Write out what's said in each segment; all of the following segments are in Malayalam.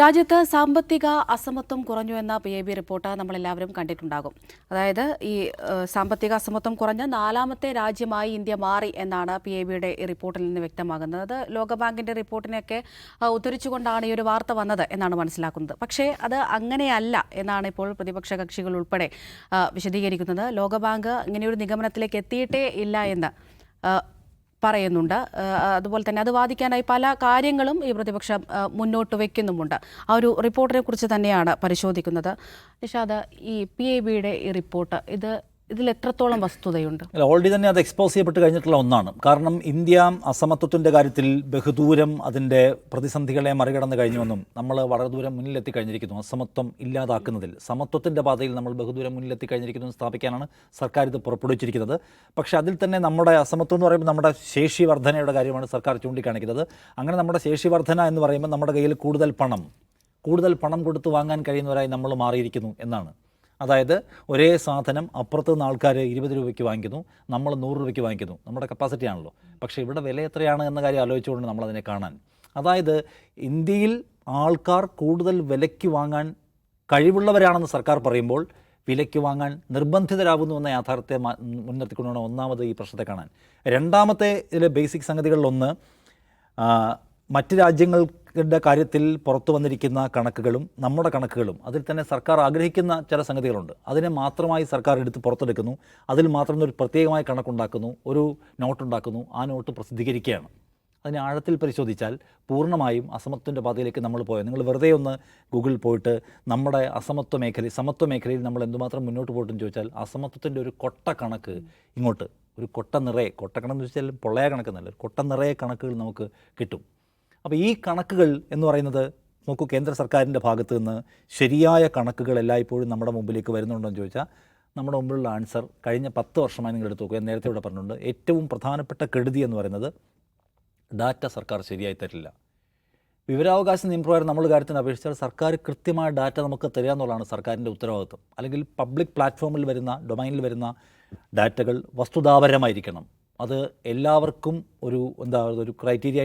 രാജ്യത്ത് സാമ്പത്തിക അസമത്വം കുറഞ്ഞു എന്ന പി ഐ ബി റിപ്പോർട്ട് നമ്മളെല്ലാവരും കണ്ടിട്ടുണ്ടാകും. അതായത് ഈ സാമ്പത്തിക അസമത്വം കുറഞ്ഞ നാലാമത്തെ രാജ്യമായി ഇന്ത്യ മാറി എന്നാണ് പി ഐ ബിയുടെ റിപ്പോർട്ടിൽ നിന്ന് വ്യക്തമാകുന്നത്. അത് ലോകബാങ്കിന്റെ റിപ്പോർട്ടിനെയൊക്കെ ഉദ്ധരിച്ചുകൊണ്ടാണ് ഈ ഒരു വാർത്ത വന്നത് എന്നാണ് മനസ്സിലാക്കുന്നത്. പക്ഷേ അത് അങ്ങനെയല്ല എന്നാണ് ഇപ്പോൾ പ്രതിപക്ഷ കക്ഷികൾ ഉൾപ്പെടെ വിശദീകരിക്കുന്നത്. ലോകബാങ്ക് ഇങ്ങനെയൊരു നിഗമനത്തിലേക്ക് എത്തിയിട്ടേ ഇല്ല എന്ന് പറയുന്നുണ്ട്. അതുപോലെ തന്നെ അത് വാദിക്കാനായി പല കാര്യങ്ങളും ഈ പ്രതിപക്ഷം മുന്നോട്ട് വയ്ക്കുന്നുമുണ്ട് ആ ഒരു റിപ്പോർട്ടിനെ കുറിച്ച് തന്നെയാണ് പരിശോധിക്കുന്നത്. നിഷാദ് ഈ പി എ ബിയുടെ ഈ റിപ്പോർട്ട് ഇത് ഇതിൽ എത്രത്തോളം വസ്തുതയുണ്ട്? അല്ല ഓൾറെഡി തന്നെ അത് എക്സ്പോസ് ചെയ്യപ്പെട്ട് കഴിഞ്ഞിട്ടുള്ള ഒന്നാണ്. കാരണം ഇന്ത്യ അസമത്വത്തിന്റെ കാര്യത്തിൽ ബഹുദൂരം അതിന്റെ പ്രതിസന്ധികളെ മറികടന്ന് കഴിഞ്ഞുവെന്നും നമ്മൾ വളരെ ദൂരം മുന്നിലെത്തി കഴിഞ്ഞിരിക്കുന്നു. അസമത്വം ഇല്ലാതാക്കുന്നതിൽ. സമത്വത്തിന്റെ പാതയിൽ നമ്മൾ ബഹുദൂരം മുന്നിലെത്തി കഴിഞ്ഞിരിക്കുന്നു സ്ഥാപിക്കാനാണ് സർക്കാർ ഇത് പുറപ്പെടുവിച്ചിരിക്കുന്നത്. പക്ഷേ അതിൽ തന്നെ നമ്മുടെ അസമത്വം എന്ന് പറയുമ്പോൾ നമ്മുടെ ശേഷി വർധനയുടെ കാര്യമാണ് സർക്കാർ ചൂണ്ടിക്കാണിക്കുന്നത്. അങ്ങനെ നമ്മുടെ ശേഷി വർധന എന്ന് പറയുമ്പോൾ നമ്മുടെ കയ്യിൽ കൂടുതൽ പണം കൂടുതൽ പണം കൊടുത്ത് വാങ്ങാൻ കഴിയുന്നവരായി നമ്മൾ മാറിയിരിക്കുന്നു എന്നാണ്. അതായത് ഒരേ സാധനം അപ്പുറത്ത് നിന്ന് ആൾക്കാർ ഇരുപത് രൂപയ്ക്ക് വാങ്ങിക്കുന്നു നമ്മൾ നൂറ് രൂപയ്ക്ക് വാങ്ങിക്കുന്നു. നമ്മുടെ കപ്പാസിറ്റി ആണല്ലോ. പക്ഷേ ഇവിടെ വില എത്രയാണ് എന്ന കാര്യം ആലോചിച്ചുകൊണ്ട് നമ്മളതിനെ കാണാൻ. അതായത് ഇന്ത്യയിൽ ആൾക്കാർ കൂടുതൽ വിലയ്ക്ക് വാങ്ങാൻ കഴിവുള്ളവരാണെന്ന് സർക്കാർ പറയുമ്പോൾ വിലയ്ക്ക് വാങ്ങാൻ നിർബന്ധിതരാകുന്നു എന്ന യാഥാർത്ഥ്യം മുൻനിർത്തിക്കൊണ്ടാണ് ഒന്നാമത് ഈ പ്രശ്നത്തെ കാണാൻ. രണ്ടാമത്തെ ഇതിലെ ബേസിക് സംഗതികളിലൊന്ന് മറ്റ് മറ്റ് രാജ്യങ്ങളുടെ കാര്യത്തിൽ പുറത്തു വന്നിരിക്കുന്ന കണക്കുകളും നമ്മുടെ കണക്കുകളും അതിൽ തന്നെ സർക്കാർ ആഗ്രഹിക്കുന്ന ചില സംഗതികളുണ്ട്. അതിനെ മാത്രമായി സർക്കാർ എടുത്ത് പുറത്തെടുക്കുന്നു. അതിൽ മാത്രം ഒരു പ്രത്യേകമായ കണക്കുണ്ടാക്കുന്നു. ഒരു നോട്ട് ഉണ്ടാക്കുന്നു ആ നോട്ട് പ്രസിദ്ധീകരിക്കുകയാണ്. അതിനെ ആഴത്തിൽ പരിശോധിച്ചാൽ പൂർണമായും അസമത്വന്റെ പാതയിലേക്ക് നമ്മൾ പോയത് നിങ്ങൾ വെറുതെ ഒന്ന് ഗൂഗിൾ പോയിട്ട് നമ്മുടെ അസമത്വ മേഖല സമത്വ മേഖലയിൽ നമ്മൾ എന്തുമാത്രം മുന്നോട്ട് പോയിട്ടെന്ന് ചോദിച്ചാൽ അസമത്വത്തിന്റെ ഒരു കൊട്ട കണക്ക് ഇങ്ങോട്ട് ഒരു കൊട്ട നിറയെ കൊട്ട കണക്ക് എന്ന് വെച്ചാൽ പൊള്ളയ കണക്കെന്നല്ല ഒരു കൊട്ട നിറയെ കണക്കുകൾ നമുക്ക് കിട്ടും. അപ്പോൾ ഈ കണക്കുകൾ എന്ന് പറയുന്നത് നോക്കൂ കേന്ദ്ര സർക്കാരിന്റെ ഭാഗത്തു നിന്ന് ശരിയായ കണക്കുകൾ എല്ലായ്പ്പോഴും നമ്മുടെ മുമ്പിലേക്ക് വരുന്നുണ്ടോ എന്ന് ചോദിച്ചാൽ നമ്മുടെ മുമ്പിലുള്ള ആൻസർ കഴിഞ്ഞ പത്ത് വർഷമായി നിങ്ങൾ എടുത്തു നോക്കുക. നേരത്തെ ഇവിടെ പറഞ്ഞിട്ടുണ്ട്. ഏറ്റവും പ്രധാനപ്പെട്ട കെടുതി എന്ന് പറയുന്നത് ഡാറ്റ സർക്കാർ ശരിയായി തരില്ല. വിവരാവകാശ നിയമപ്രകാരം നമ്മൾ കാര്യത്തിന് അപേക്ഷിച്ചാൽ സർക്കാർ കൃത്യമായ ഡാറ്റ നമുക്ക് തരിക എന്നുള്ളതാണ് സർക്കാരിന്റെ ഉത്തരവാദിത്വം. അല്ലെങ്കിൽ പബ്ലിക് പ്ലാറ്റ്ഫോമിൽ വരുന്ന ഡൊമൈനിൽ വരുന്ന ഡാറ്റകൾ വസ്തുതാപരമായിരിക്കണം. അത് എല്ലാവർക്കും ഒരു എന്താ ഒരു ക്രൈറ്റീരിയ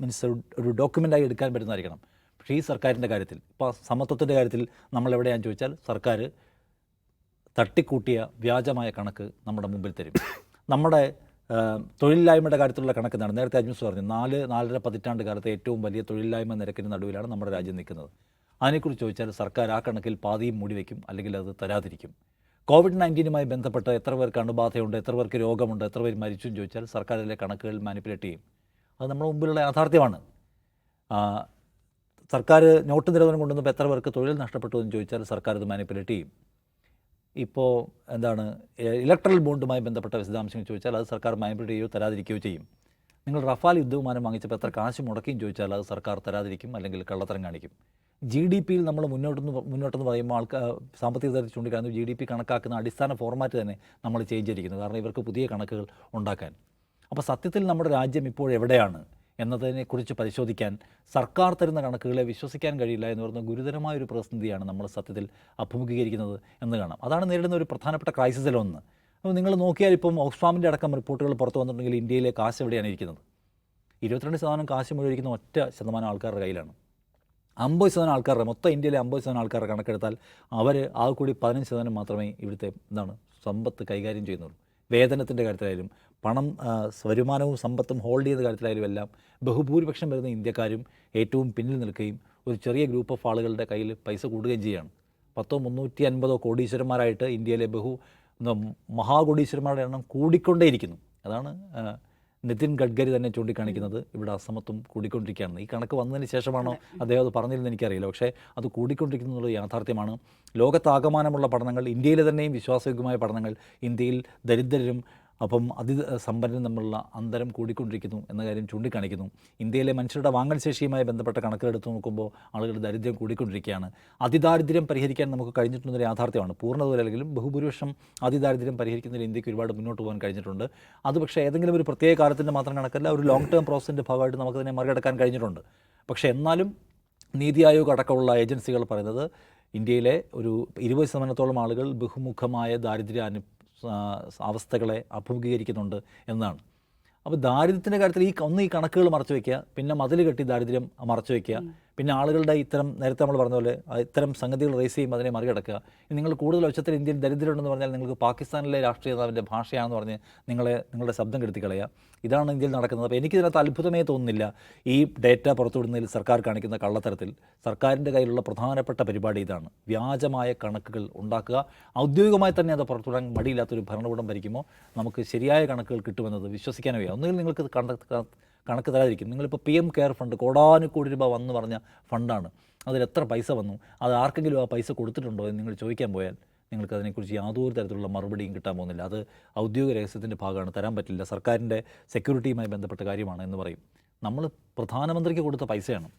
മീൻസ് ഒരു ഡോക്യുമെന്റായി എടുക്കാൻ പറ്റുന്നതായിരിക്കണം. പക്ഷേ ഈ സർക്കാരിന്റെ കാര്യത്തിൽ ഇപ്പോൾ സമത്വത്തിന്റെ കാര്യത്തിൽ നമ്മൾ എവിടെയാണെന്ന് ചോദിച്ചാൽ സർക്കാർ തട്ടിക്കൂട്ടിയ വ്യാജമായ കണക്ക് നമ്മുടെ മുമ്പിൽ തരും. നമ്മുടെ തൊഴിലില്ലായ്മയുടെ കാര്യത്തിലുള്ള കണക്ക് എന്താണ്? നേരത്തെ അജ്മിസ് പറഞ്ഞു നാല് നാലര പതിറ്റാണ്ട് കാലത്തെ ഏറ്റവും വലിയ തൊഴിലില്ലായ്മ നിരക്കിന് നടുവിലാണ് നമ്മുടെ രാജ്യം നിൽക്കുന്നത്. അതിനെക്കുറിച്ച് ചോദിച്ചാൽ സർക്കാർ ആ കണക്കിൽ പാതിയും മൂടി മൂടിവെക്കും അല്ലെങ്കിൽ അത് തരാതിരിക്കും. കോവിഡ് നയന്റീനുമായി ബന്ധപ്പെട്ട് എത്ര പേർക്ക് അണുബാധയുണ്ട് എത്ര പേർക്ക് രോഗമുണ്ട് എത്ര പേര് മരിച്ചു എന്ന് ചോദിച്ചാൽ സർക്കാരിലെ കണക്കുകൾ മാനിപ്പുലേറ്റ് ചെയ്യും. അത് നമ്മുടെ മുമ്പിലുള്ള യാഥാർത്ഥ്യമാണ്. സർക്കാർ നോട്ട് നിരോധനം കൊണ്ടുവന്നപ്പോൾ എത്ര പേർക്ക് തൊഴിൽ നഷ്ടപ്പെട്ടു എന്ന് ചോദിച്ചാൽ സർക്കാർ ഇത് മാനിപ്പുലേറ്റ് ചെയ്യും. ഇപ്പോൾ എന്താണ് ഇലക്ട്രൽ ബോണ്ടുമായി ബന്ധപ്പെട്ട വിശദാംശങ്ങൾ ചോദിച്ചാൽ അത് സർക്കാർ മാനിപ്പുലേറ്റ് ചെയ്യുകയോ തരാതിരിക്കുകയോ ചെയ്യും. നിങ്ങൾ റഫാൽ യുദ്ധവിമാനം വാങ്ങിച്ചപ്പോൾ എത്ര കാശ് മുടക്കിയും ചോദിച്ചാൽ അത് സർക്കാർ തരാതിരിക്കും അല്ലെങ്കിൽ കള്ളത്തരം കാണിക്കും. ജി ഡി പിയിൽ നമ്മൾ മുന്നോട്ടെന്ന് പ- മുന്നോട്ടെന്ന് പറയുമ്പോൾ ആൾക്കാർ സാമ്പത്തിക തരത്തിൽ ചൂണ്ടിക്കാണുന്നു ജി ഡി പി കണക്കാക്കുന്ന അടിസ്ഥാന ഫോർമാറ്റ് തന്നെ നമ്മൾ ചേഞ്ച് ചെയ്തിരിക്കുന്നത് കാരണം ഇവർക്ക് പുതിയ കണക്കുകൾ ഉണ്ടാക്കാൻ. അപ്പോൾ സത്യത്തിൽ നമ്മുടെ രാജ്യം ഇപ്പോൾ എവിടെയാണ് എന്നതിനെക്കുറിച്ച് പരിശോധിക്കാൻ സർക്കാർ തരുന്ന കണക്കുകളെ വിശ്വസിക്കാൻ കഴിയില്ല എന്ന് പറയുന്ന ഗുരുതരമായ ഒരു പ്രതിസന്ധിയാണ് നമ്മൾ സത്യത്തിൽ അഭിമുഖീകരിക്കുന്നത് എന്ന് കാണാം. അതാണ് നേരിടുന്ന ഒരു പ്രധാനപ്പെട്ട ക്രൈസിസിലൊന്ന് അപ്പോൾ നിങ്ങൾ നോക്കിയാൽ ഇപ്പം ഓക്സ്ഫാമിന്റെ അടക്കം റിപ്പോർട്ടുകൾ പുറത്തു വന്നിട്ടുണ്ടെങ്കിൽ ഇന്ത്യയിലെ കാശ് എവിടെയാണ് ഇരിക്കുന്നത്? ഇരുപത്തിരണ്ട് ശതമാനം കാശ് മുഴുവൻ ഇരിക്കുന്ന ഒറ്റ ശതമാനം ആൾക്കാരുടെ കയ്യിലാണ്. അമ്പത് ശതമാനം ആൾക്കാരുടെ മൊത്തം ഇന്ത്യയിലെ അമ്പത് ശതമാനം ആൾക്കാരുടെ കണക്കെടുത്താൽ അവർ ആ കൂടി പതിനഞ്ച് ശതമാനം മാത്രമേ ഇവിടുത്തെ എന്താണ് സമ്പത്ത് കൈകാര്യം ചെയ്യുന്നുള്ളൂ. വേതനത്തിന്റെ കാര്യത്തിലായാലും പണം വരുമാനവും സമ്പത്തും ഹോൾഡ് ചെയ്യുന്ന കാര്യത്തിലായാലും എല്ലാം ബഹുഭൂരിപക്ഷം വരുന്ന ഇന്ത്യക്കാരും ഏറ്റവും പിന്നിൽ നിൽക്കുകയും ഒരു ചെറിയ ഗ്രൂപ്പ് ഓഫ് ആളുകളുടെ കയ്യിൽ പൈസ കൂടുകയും ചെയ്യുകയാണ്. പത്തോ മുന്നൂറ്റി അൻപതോ കോടീശ്വരന്മാരായിട്ട് ഇന്ത്യയിലെ ബഹു മഹാകോടീശ്വരന്മാരുടെ എണ്ണം കൂടിക്കൊണ്ടേയിരിക്കുന്നു. അതാണ് നിതിൻ ഗഡ്കരി തന്നെ ചൂണ്ടിക്കാണിക്കുന്നത് ഇവിടെ അസമത്വം കൂടിക്കൊണ്ടിരിക്കുകയാണ്. ഈ കണക്ക് വന്നതിന് ശേഷമാണോ അദ്ദേഹം അത് പറഞ്ഞില്ലെന്ന് എനിക്കറിയില്ല. പക്ഷേ അത് കൂടിക്കൊണ്ടിരിക്കുന്നുള്ള യാഥാർത്ഥ്യമാണ്. ലോകത്താകമാനമുള്ള പഠനങ്ങൾ ഇന്ത്യയിലെ തന്നെയും വിശ്വാസയോഗ്യമായ പഠനങ്ങൾ ഇന്ത്യയിൽ ദരിദ്രരും അപ്പം അതി സമ്പന്നം തമ്മിലുള്ള അന്തരം കൂടിക്കൊണ്ടിരിക്കുന്നു എന്ന കാര്യം ചൂണ്ടിക്കാണിക്കുന്നു. ഇന്ത്യയിലെ മനുഷ്യരുടെ വാങ്ങൽ ശേഷിയുമായി ബന്ധപ്പെട്ട കണക്കിലെടുത്ത് നോക്കുമ്പോൾ ആളുകളുടെ ദരിദ്രം കൂടിക്കൊണ്ടിരിക്കുകയാണ്. അതിദാരിദ്ര്യം പരിഹരിക്കാൻ നമുക്ക് കഴിഞ്ഞിട്ടുള്ളൊരു യാഥാർത്ഥ്യമാണ്. പൂർണതയിലെങ്കിലും ബഹുഭൂരിപക്ഷം അതിദാരിദ്ര്യം പരിഹരിക്കുന്നതിൽ ഇന്ത്യയ്ക്ക് ഒരുപാട് മുന്നോട്ട് പോകാൻ കഴിഞ്ഞിട്ടുണ്ട്. അത് പക്ഷേ ഏതെങ്കിലും ഒരു പ്രത്യേക കാലത്തിന്റെ മാത്രം കണക്കല്ല ഒരു ലോങ് ടേം പ്രോസസ്സിന്റെ ഭാഗമായിട്ട് നമുക്കതിനെ മറികടക്കാൻ കഴിഞ്ഞിട്ടുണ്ട്. പക്ഷേ എന്നാലും നീതി ആയോഗ് അടക്കമുള്ള ഏജൻസികൾ പറയുന്നത് ഇന്ത്യയിലെ ഒരു ഇരുപത് ശതമാനത്തോളം ആളുകൾ ബഹുമുഖമായ ദാരിദ്ര്യ അനു അവസ്ഥകളെ അഭിമുഖീകരിക്കുന്നുണ്ട് എന്നാണ്. അപ്പോൾ ദാരിദ്ര്യത്തിന്റെ കാര്യത്തിൽ ഈ ഒന്ന് ഈ കണക്കുകൾ മറച്ചു വയ്ക്കുക പിന്നെ മതിൽ കെട്ടി ദാരിദ്ര്യം മറച്ചു വയ്ക്കുക പിന്നെ ആളുകളുടെ ഇത്തരം നേരത്തെ നമ്മൾ പറഞ്ഞ പോലെ ഇത്തരം സംഗതികൾ റേസ് ചെയ്യുമ്പോൾ അതിനെ മറികടക്കുക. നിങ്ങൾ കൂടുതൽ ഒച്ചത്തിൽ ഇന്ത്യയിൽ ദരിദ്രമുണ്ടെന്ന് പറഞ്ഞാൽ നിങ്ങൾക്ക് പാകിസ്ഥാനിലെ രാഷ്ട്രീയ നേതാവിന്റെ ഭാഷയാണെന്ന് പറഞ്ഞ് നിങ്ങളെ നിങ്ങളുടെ ശബ്ദം കെടുത്തി കളയുക ഇതാണ് ഇന്ത്യയിൽ നടക്കുന്നത്. അപ്പോൾ എനിക്കിതിനകത്ത് അത്ഭുതമേ തോന്നുന്നില്ല. ഈ ഡേറ്റ പുറത്തുവിടുന്നതിൽ സർക്കാർ കാണിക്കുന്ന കള്ളത്തരത്തിൽ സർക്കാരിന്റെ കയ്യിലുള്ള പ്രധാനപ്പെട്ട പരിപാടി ഇതാണ്. വ്യാജമായ കണക്കുകൾ ഉണ്ടാക്കുക. ഔദ്യോഗികമായി തന്നെ അത് പുറത്തുവിടാൻ മടിയില്ലാത്തൊരു ഭരണകൂടം ഭരിക്കുമോ നമുക്ക് ശരിയായ കണക്കുകൾ കിട്ടുമെന്നത് വിശ്വസിക്കാനേ ഒന്നുകിൽ നിങ്ങൾക്ക് കണ്ട കണക്ക് തരാതിരിക്കും. നിങ്ങളിപ്പോൾ പി എം കെയർ ഫണ്ട് കോടാനുകോടി രൂപ വന്നു പറഞ്ഞ ഫണ്ടാണ്. അതിൽ എത്ര പൈസ വന്നു? അത് ആർക്കെങ്കിലും ആ പൈസ കൊടുത്തിട്ടുണ്ടോ എന്ന് നിങ്ങൾ ചോദിക്കാൻ പോയാൽ നിങ്ങൾക്ക് അതിനെക്കുറിച്ച് യാതൊരു തരത്തിലുള്ള മറുപടിയും കിട്ടാൻ പോകുന്നില്ല. അത് ഔദ്യോഗിക രഹസ്യത്തിന്റെ ഭാഗമാണ്. തരാൻ പറ്റില്ല. സർക്കാരിന്റെ സെക്യൂരിറ്റിയുമായി ബന്ധപ്പെട്ട കാര്യമാണ് എന്ന് പറയും. നമ്മൾ പ്രധാനമന്ത്രിക്ക് കൊടുത്ത പൈസയാണ്.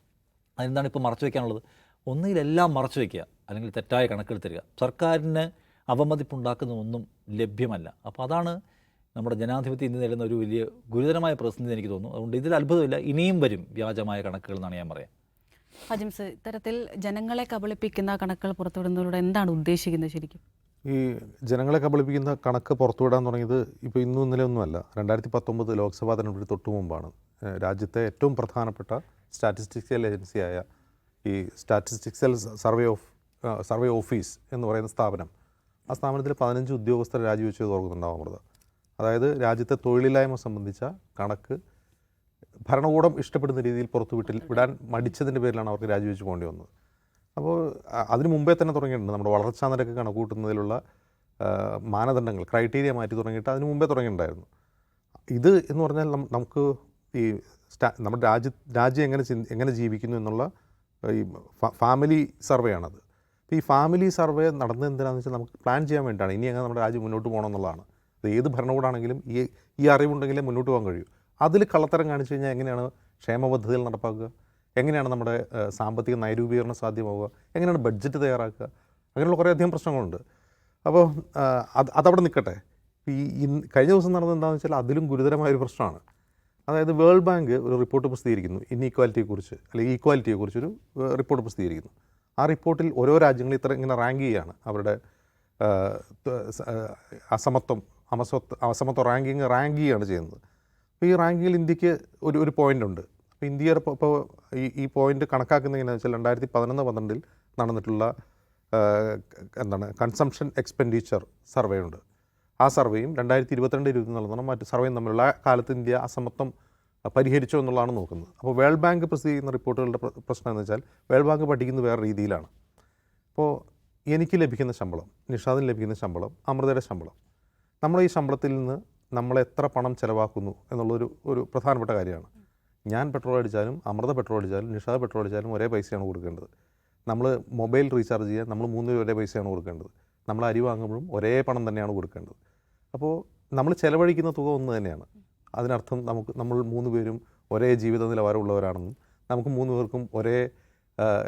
അതെന്താണ് ഇപ്പോൾ മറച്ചു വയ്ക്കാനുള്ളത് ഒന്നിലെല്ലാം മറച്ചു വയ്ക്കുക അല്ലെങ്കിൽ തെറ്റായ കണക്കെടുത്തരിക തരിക സർക്കാരിന് അവമതിപ്പുണ്ടാക്കുന്ന ഒന്നും ലഭ്യമല്ല. അപ്പോൾ അതാണ് നമ്മുടെ ജനാധിപത്യം ഇന്ന് നേരിടുന്ന ഒരു വലിയ ഗുരുതരമായ പ്രതിസന്ധി എനിക്ക് തോന്നുന്നു. അതുകൊണ്ട് ഇതിൽ അത്ഭുതമില്ല. ഇനിയും വരും വ്യാജമായ കണക്കുകൾ എന്നാണ് ഞാൻ പറയാം. അജിംസ് ഇത്തരത്തിൽ ജനങ്ങളെ കബളിപ്പിക്കുന്ന കണക്കുകൾ പുറത്തുവിടുന്നതിലൂടെ എന്താണ് ഉദ്ദേശിക്കുന്നത് ശരിക്കും? ഈ ജനങ്ങളെ കബളിപ്പിക്കുന്ന കണക്ക് പുറത്തുവിടാൻ തുടങ്ങിയത് ഇപ്പോൾ ഇന്നും ഇന്നലെ ഒന്നുമല്ല രണ്ടായിരത്തി പത്തൊമ്പത് ലോക്സഭാ തെരഞ്ഞെടുപ്പിന് തൊട്ടു മുമ്പാണ്. രാജ്യത്തെ ഏറ്റവും പ്രധാനപ്പെട്ട സ്റ്റാറ്റിസ്റ്റിക്സൽ ഏജൻസിയായ ഈ statistical survey of survey office എന്ന് പറയുന്ന സ്ഥാപനം. ആ സ്ഥാപനത്തിൽ പതിനഞ്ച് ഉദ്യോഗസ്ഥർ രാജിവെച്ച് ഓർക്കുന്നുണ്ടാവും അമൃത. അതായത് രാജ്യത്തെ തൊഴിലില്ലായ്മ സംബന്ധിച്ച കണക്ക് ഭരണകൂടം ഇഷ്ടപ്പെടുന്ന രീതിയിൽ പുറത്തു വിട്ടിൽ വിടാൻ മടിച്ചതിന്റെ പേരിലാണ് അവർക്ക് രാജിവെച്ച് പോകേണ്ടി വന്നത്. അപ്പോൾ അതിന് മുമ്പേ തന്നെ തുടങ്ങിയിട്ടുണ്ട്. നമ്മുടെ വളർച്ചാ നിരക്ക് കണക്കൂട്ടുന്നതിലുള്ള മാനദണ്ഡങ്ങൾ ക്രൈറ്റീരിയ മാറ്റി തുടങ്ങിയിട്ട് അതിന് മുമ്പേ തുടങ്ങിയിട്ടുണ്ടായിരുന്നു. ഇത് എന്ന് പറഞ്ഞാൽ നമുക്ക് ഈ സ്റ്റാ നമ്മുടെ രാജ്യ രാജ്യം എങ്ങനെ ചിന്ത എങ്ങനെ ജീവിക്കുന്നു എന്നുള്ള ഈ ഫാമിലി സർവേ ആണത് അപ്പോൾ ഈ ഫാമിലി സർവേ നടന്നത് എന്തിനാണെന്ന് വെച്ചാൽ നമുക്ക് പ്ലാൻ ചെയ്യാൻ വേണ്ടിയിട്ടാണ്. ഇനി എങ്ങനെ നമ്മുടെ രാജ്യം മുന്നോട്ട് പോകണം എന്നുള്ളതാണ്. അത് ഏത് ഭരണകൂടമാണെങ്കിലും ഈ ഈ അറിവുണ്ടെങ്കിലേ മുന്നോട്ട് പോകാൻ കഴിയൂ. അതിൽ കള്ളത്തരം കാണിച്ചു കഴിഞ്ഞാൽ എങ്ങനെയാണ് ക്ഷേമ പദ്ധതികൾ നടപ്പാക്കുക? എങ്ങനെയാണ് നമ്മുടെ സാമ്പത്തിക നൈരൂപീകരണം സാധ്യമാവുക? എങ്ങനെയാണ് ബഡ്ജറ്റ് തയ്യാറാക്കുക? അങ്ങനെയുള്ള കുറേയധികം പ്രശ്നങ്ങളുണ്ട്. അപ്പോൾ അത് അതവിടെ നിൽക്കട്ടെ. ഈ ഇന്ന് കഴിഞ്ഞ ദിവസം നടന്നത് എന്താണെന്ന് വെച്ചാൽ അതിലും ഗുരുതരമായ ഒരു പ്രശ്നമാണ്. അതായത് വേൾഡ് ബാങ്ക് ഒരു റിപ്പോർട്ട് പ്രസിദ്ധീകരിക്കുന്നു. ഇൻഈക്വാലിറ്റിയെക്കുറിച്ച് അല്ലെങ്കിൽ ഈക്വാലിറ്റിയെക്കുറിച്ചൊരു റിപ്പോർട്ട് പ്രസിദ്ധീകരിക്കുന്നു. ആ റിപ്പോർട്ടിൽ ഓരോ രാജ്യങ്ങളും ഇത്ര ഇങ്ങനെ റാങ്ക് ചെയ്യുകയാണ്. അവരുടെ അസമത്വം അമസത്വ അസമത്വ റാങ്കിങ് റാങ്ക് ചെയ്യുകയാണ് ചെയ്യുന്നത്. അപ്പോൾ ഈ റാങ്കിങ്ങിൽ ഇന്ത്യയ്ക്ക് ഒരു ഒരു പോയിന്റ് ഉണ്ട്. അപ്പോൾ ഇന്ത്യയുടെ ഇപ്പോൾ ഈ ഈ പോയിന്റ് കണക്കാക്കുന്ന എങ്ങനെയാണെന്ന് വെച്ചാൽ രണ്ടായിരത്തി പതിനൊന്ന് പന്ത്രണ്ടിൽ നടന്നിട്ടുള്ള എന്താണ് കൺസംഷൻ എക്സ്പെൻഡിച്ചർ സർവേ ഉണ്ട്. ആ സർവേയും രണ്ടായിരത്തി ഇരുപത്തിരണ്ട് ഇരുപത്തി നടന്ന മറ്റ് സർവേയും തമ്മിലുള്ള കാലത്ത് ഇന്ത്യ അസമത്വം പരിഹരിച്ചോ എന്നുള്ളതാണ് നോക്കുന്നത്. അപ്പോൾ വേൾഡ് ബാങ്ക് പ്രസിദ്ധീകരിക്കുന്ന റിപ്പോർട്ടുകളുടെ പ്ര- പ്രശ്നം എന്ന് വെച്ചാൽ വേൾഡ് ബാങ്ക് പഠിക്കുന്നത് വേറെ രീതിയിലാണ്. അപ്പോൾ എനിക്ക് ലഭിക്കുന്ന ശമ്പളം നിഷാദിന് ലഭിക്കുന്ന ശമ്പളം അമൃതയുടെ ശമ്പളം നമ്മൾ ഈ ശമ്പളത്തിൽ നിന്ന് നമ്മൾ എത്ര പണം ചിലവാക്കുന്നു എന്നുള്ളൊരു ഒരു പ്രധാനപ്പെട്ട കാര്യമാണ്. ഞാൻ പെട്രോൾ അടിച്ചാലും അമൃത പെട്രോൾ അടിച്ചാലും നിഷാദ് പെട്രോൾ അടിച്ചാലും ഒരേ പൈസയാണ് കൊടുക്കേണ്ടത്. നമ്മൾ മൊബൈൽ റീചാർജ് ചെയ്യാൻ നമ്മൾ മൂന്ന് ഒരേ പൈസയാണ് കൊടുക്കേണ്ടത്. നമ്മൾ അരി വാങ്ങുമ്പോഴും ഒരേ പണം തന്നെയാണ് കൊടുക്കേണ്ടത്. അപ്പോൾ നമ്മൾ ചിലവഴിക്കുന്ന തുക ഒന്ന് തന്നെയാണ്. അതിനർത്ഥം നമുക്ക് നമ്മൾ മൂന്ന് പേരും ഒരേ ജീവിത നിലവാരമുള്ളവരാണെന്നും നമുക്ക് മൂന്ന് പേർക്കും ഒരേ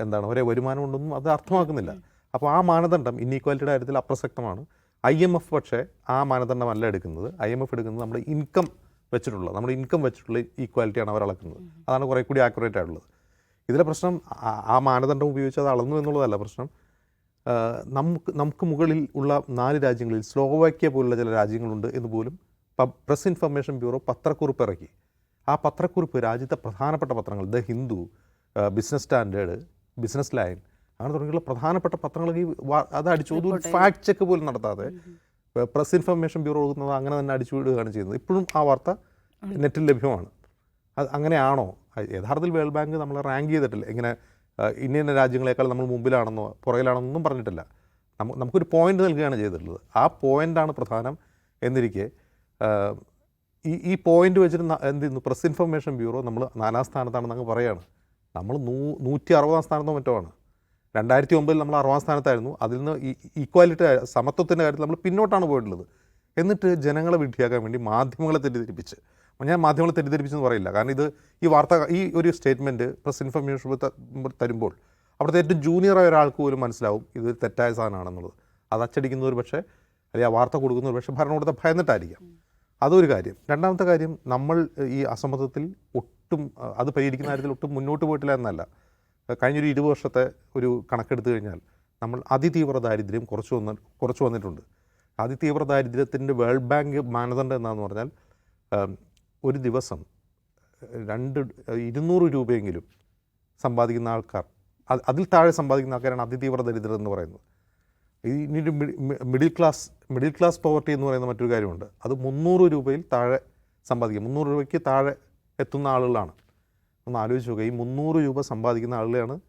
എന്താണ് ഒരേ വരുമാനമുണ്ടെന്നും അത് അർത്ഥമാക്കുന്നില്ല. അപ്പോൾ ആ മാനദണ്ഡം ഇന്നീക്വാലിറ്റിയുടെ കാര്യത്തിൽ അപ്രസക്തമാണ്. ഐ എം എഫ് പക്ഷേ ആ മാനദണ്ഡമല്ല എടുക്കുന്നത്. ഐ എം എഫ് എടുക്കുന്നത് നമ്മുടെ ഇൻകം വെച്ചിട്ടുള്ള നമ്മുടെ ഇൻകം വെച്ചിട്ടുള്ള ഈക്വാലിറ്റിയാണ് അവർ അളക്കുന്നത്. അതാണ് കുറേ കൂടി ആക്യുറേറ്റ് ആയിട്ടുള്ളത്. ഇതിലെ പ്രശ്നം ആ- മാനദണ്ഡം ഉപയോഗിച്ച് അത് അളന്നു എന്നുള്ളതല്ല പ്രശ്നം. നമുക്ക് നമുക്ക് മുകളിൽ ഉള്ള നാല് രാജ്യങ്ങളിൽ സ്ലോവാക്യ പോലുള്ള ചില രാജ്യങ്ങളുണ്ട് എന്ന് പോലും പ്രസ് ഇൻഫർമേഷൻ ബ്യൂറോ പത്രക്കുറിപ്പ് ഇറക്കി. ആ പത്രക്കുറിപ്പ് രാജ്യത്തെ പ്രധാനപ്പെട്ട പത്രങ്ങൾ the Hindu Business Standard Business Line അങ്ങനെ തുടങ്ങിയുള്ള പ്രധാനപ്പെട്ട പത്രങ്ങൾ ഈ അത് അടിച്ചു ഫാക്ട് ചെക്ക് പോലും നടത്താതെ പ്രസ് ഇൻഫർമേഷൻ ബ്യൂറോ കൊടുക്കുന്നത് അങ്ങനെ തന്നെ അടിച്ചു വിടുകയാണ് ചെയ്യുന്നത്. ഇപ്പോഴും ആ വാർത്ത നെറ്റിൽ ലഭ്യമാണ്. അത് അങ്ങനെയാണോ? യഥാർത്ഥത്തിൽ വേൾഡ് ബാങ്ക് നമ്മൾ റാങ്ക് ചെയ്തിട്ടില്ല. ഇങ്ങനെ ഇന്ന രാജ്യങ്ങളെക്കാൾ നമ്മൾ മുമ്പിലാണെന്നോ പുറകിലാണെന്നൊന്നും പറഞ്ഞിട്ടില്ല. നമുക്ക് നമുക്കൊരു പോയിന്റ് നൽകുകയാണ് ചെയ്തിട്ടുള്ളത്. ആ പോയിന്റാണ് പ്രധാനം എന്നിരിക്കെ ഈ ഈ പോയിന്റ് വെച്ചിട്ട് എന്ത് ചെയ്യുന്നു? പ്രസ് ഇൻഫർമേഷൻ ബ്യൂറോ നമ്മൾ നാലാം സ്ഥാനത്താണെന്ന് അങ്ങ് പറയുകയാണ് നമ്മൾ നൂ നൂറ്റി അറുപതാം സ്ഥാനത്തോ മറ്റോ ആണ്. രണ്ടായിരത്തി ഒമ്പതിൽ നമ്മൾ അറുപതാം സ്ഥാനത്തായിരുന്നു. അതിൽ നിന്ന് ഈക്വാലിറ്റി സമത്വത്തിന്റെ കാര്യത്തിൽ നമ്മൾ പിന്നോട്ടാണ് പോയിട്ടുള്ളത്. എന്നിട്ട് ജനങ്ങളെ വിഡ്ഢിയാക്കാൻ വേണ്ടി മാധ്യമങ്ങളെ തെറ്റിദ്ധരിപ്പിച്ച്. ഞാൻ മാധ്യമങ്ങളെ തെറ്റിദ്ധരിപ്പിച്ചെന്ന് പറയില്ല. കാരണം ഇത് ഈ വാർത്ത ഈ ഒരു സ്റ്റേറ്റ്മെന്റ് പ്രസ് ഇൻഫർമേഷൻ തരുമ്പോൾ അവിടുത്തെ ഏറ്റവും ജൂനിയറായ ഒരാൾക്ക് പോലും മനസ്സിലാവും ഇത് തെറ്റായ സാധനമാണെന്നുള്ളത്. അത് അച്ചടിക്കുന്നവർ പക്ഷേ അല്ലെങ്കിൽ ആ വാർത്ത കൊടുക്കുന്നവർ പക്ഷേ ഭരണകൂടത്തെ ഭയന്നിട്ടായിരിക്കാം. അതൊരു കാര്യം. രണ്ടാമത്തെ കാര്യം നമ്മൾ ഈ അസമത്വത്തിൽ ഒട്ടും അത് പരിഹരിക്കുന്ന കാര്യത്തിൽ ഒട്ടും മുന്നോട്ട് പോയിട്ടില്ല എന്നല്ല. കഴിഞ്ഞൊരു ഇരുപത് വർഷത്തെ ഒരു കണക്കെടുത്തു കഴിഞ്ഞാൽ നമ്മൾ അതിതീവ്ര ദാരിദ്ര്യം കുറച്ച് വന്ന് കുറച്ച് വന്നിട്ടുണ്ട്. അതിതീവ്ര ദാരിദ്ര്യത്തിന്റെ വേൾഡ് ബാങ്ക് മാനദണ്ഡം എന്താണെന്ന് പറഞ്ഞാൽ ഒരു ദിവസം രണ്ട് ഇരുന്നൂറ് രൂപയെങ്കിലും സമ്പാദിക്കുന്ന ആൾക്കാർ അതിൽ താഴെ സമ്പാദിക്കുന്ന ആൾക്കാരാണ് അതിതീവ്ര ദരിദ്രർ എന്ന് പറയുന്നത്. ഒരു middle class middle class poverty എന്ന് പറയുന്ന മറ്റൊരു കാര്യമുണ്ട്. അത് മുന്നൂറ് രൂപയിൽ താഴെ സമ്പാദിക്കും മുന്നൂറ് രൂപയ്ക്ക് താഴെ എത്തുന്ന ആളുകളാണ്. ഒന്ന് ആലോചിച്ച് നോക്കുക ഈ മുന്നൂറ് രൂപ സമ്പാദിക്കുന്ന ആളുകളെയാണ്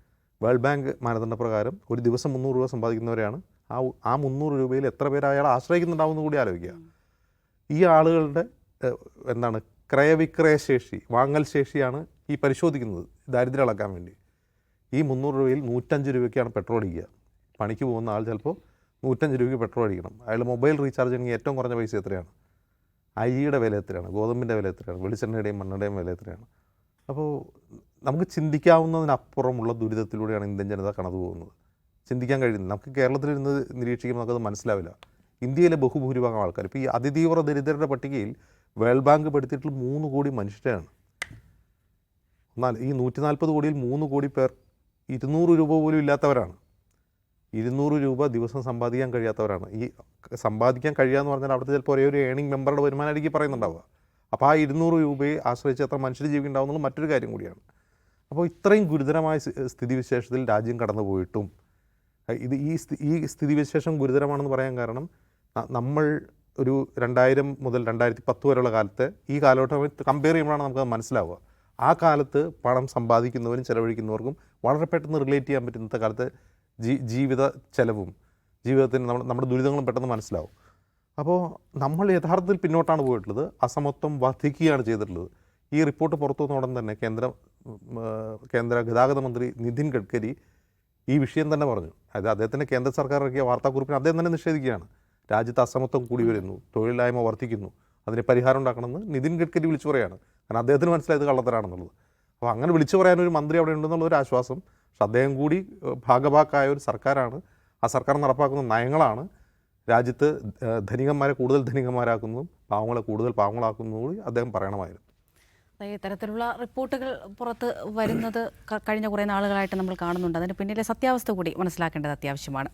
വേൾഡ് ബാങ്ക് മാനദണ്ഡ പ്രകാരം ഒരു ദിവസം മുന്നൂറ് രൂപ സമ്പാദിക്കുന്നവരെയാണ്. ആ ആ മുന്നൂറ് രൂപയിൽ എത്ര പേര് അയാൾ ആശ്രയിക്കുന്നുണ്ടാവും എന്ന് കൂടി ആലോചിക്കുക. ഈ ആളുകളുടെ എന്താണ് ക്രയവിക്രയ ശേഷി വാങ്ങൽ ശേഷിയാണ് ഈ പരിശോധിക്കുന്നത് ദാരിദ്ര്യം അളക്കാൻ വേണ്ടി. ഈ മുന്നൂറ് രൂപയിൽ നൂറ്റഞ്ച് രൂപയ്ക്കാണ് പെട്രോൾ അടിക്കുക. പണിക്ക് പോകുന്ന ആൾ ചിലപ്പോൾ നൂറ്റഞ്ച് രൂപയ്ക്ക് പെട്രോൾ അടിക്കണം. അയാൾ മൊബൈൽ റീചാർജ് ചെയ്യണമെങ്കിൽ ഏറ്റവും കുറഞ്ഞ പൈസ എത്രയാണ്? അരിയുടെ വില എത്രയാണ്? ഗോതമ്പിന്റെ വില എത്രയാണ്? വെളിച്ചെണ്ണയുടെയും മണ്ണെണ്ണയുടെയും വില എത്രയാണ്? അപ്പോൾ നമുക്ക് ചിന്തിക്കാവുന്നതിനപ്പുറമുള്ള ദുരിതത്തിലൂടെയാണ് ഇന്ത്യൻ ജനത കടന്നു പോകുന്നത്. ചിന്തിക്കാൻ കഴിയുന്നത് നമുക്ക് കേരളത്തിലിരുന്ന് നിരീക്ഷിക്കുമ്പോൾ നമുക്കത് മനസ്സിലാവില്ല. ഇന്ത്യയിലെ ബഹുഭൂരിഭാഗം ആൾക്കാർ ഇപ്പോൾ ഈ അതിതീവ്ര ദരിദ്രരുടെ പട്ടികയിൽ വേൾഡ് ബാങ്ക് പെടുത്തിയിട്ടുള്ള മൂന്ന് കോടി മനുഷ്യരാണ് എന്നാൽ ഈ നൂറ്റി നാൽപ്പത് കോടിയിൽ മൂന്ന് കോടി പേർ ഇരുന്നൂറ് രൂപ പോലും ഇല്ലാത്തവരാണ്. ഇരുന്നൂറ് രൂപ ദിവസം സമ്പാദിക്കാൻ കഴിയാത്തവരാണ്. ഈ സമ്പാദിക്കാൻ കഴിയാന്ന് പറഞ്ഞാൽ അവിടുത്തെ ചിലപ്പോൾ ഒരേ ഒരു ഏണിംഗ് മെമ്പറുടെ വരുമാനമായിരിക്കും പറയുന്നുണ്ടാവുക. അപ്പോൾ ആ ഇരുന്നൂറ് രൂപയെ ആശ്രയിച്ച് എത്ര മനുഷ്യർ ജീവിക്കുന്നുണ്ടാവുന്നുള്ള മറ്റൊരു കാര്യം കൂടിയാണ്. അപ്പോൾ ഇത്രയും ഗുരുതരമായ സ്ഥിതിവിശേഷത്തിൽ രാജ്യം കടന്നു പോയിട്ടും ഇത് ഈ ഈ സ്ഥിതിവിശേഷം ഗുരുതരമാണെന്ന് പറയാൻ കാരണം നമ്മൾ ഒരു രണ്ടായിരം മുതൽ രണ്ടായിരത്തി പത്ത് വരെയുള്ള കാലത്ത് ഈ കാലഘട്ടം കമ്പയർ ചെയ്യുമ്പോഴാണ് നമുക്ക് മനസ്സിലാവുക. ആ കാലത്ത് പണം സമ്പാദിക്കുന്നവരും ചിലവഴിക്കുന്നവർക്കും വളരെ പെട്ടെന്ന് റിലേറ്റ് ചെയ്യാൻ പറ്റുന്നത്തെ കാലത്ത് ജീവിത ചെലവും ജീവിതത്തിന് നമ്മൾ നമ്മുടെ ദുരിതങ്ങളും പെട്ടെന്ന് മനസ്സിലാവും. അപ്പോൾ നമ്മൾ യഥാർത്ഥത്തിൽ പിന്നോട്ടാണ് പോയിട്ടുള്ളത്. അസമത്വം വർദ്ധിക്കുകയാണ് ചെയ്തിട്ടുള്ളത്. ഈ റിപ്പോർട്ട് പുറത്തു വന്ന ഉടൻ തന്നെ കേന്ദ്ര കേന്ദ്ര ഗതാഗത മന്ത്രി നിതിൻ ഗഡ്കരി ഈ വിഷയം തന്നെ പറഞ്ഞു. അതായത് അദ്ദേഹത്തിന്റെ കേന്ദ്ര സർക്കാർ ഇറക്കിയ വാർത്താക്കുറിപ്പിന് അദ്ദേഹം തന്നെ നിഷേധിക്കുകയാണ്. രാജ്യത്ത് അസമത്വം കൂടി വരുന്നു തൊഴിലില്ലായ്മ വർദ്ധിക്കുന്നു അതിന് പരിഹാരം ഉണ്ടാക്കണമെന്ന് നിതിൻ ഗഡ്കരി വിളിച്ചു പറയാണ്. കാരണം അദ്ദേഹത്തിന് മനസ്സിലായത് കള്ളത്തരാണെന്നുള്ളത്. അപ്പോൾ അങ്ങനെ വിളിച്ചു പറയാൻ ഒരു മന്ത്രി അവിടെ ഉണ്ടെന്നുള്ള ഒരു ആശ്വാസം പക്ഷെ അദ്ദേഹം കൂടി ഭാഗഭാക്കായ ഒരു സർക്കാരാണ്. ആ സർക്കാർ നടപ്പാക്കുന്ന നയങ്ങളാണ്. രാജ്യത്ത് ധനികന്മാരെ കൂടുതൽ ധനികന്മാരാക്കുന്നതും പാവങ്ങളെ കൂടുതൽ പാവങ്ങളാക്കുന്നതും കൂടി അദ്ദേഹം പറയണമായിരുന്നു. ഇത്തരത്തിലുള്ള തരത്തിലുള്ള റിപ്പോർട്ടുകൾ പുറത്ത് വരുന്നത് കഴിഞ്ഞ കുറേ നാളുകളായിട്ട് നമ്മൾ കാണുന്നുണ്ട്. അതിന് പിന്നിലെ സത്യാവസ്ഥ കൂടി മനസ്സിലാക്കേണ്ടത് അത്യാവശ്യമാണ്.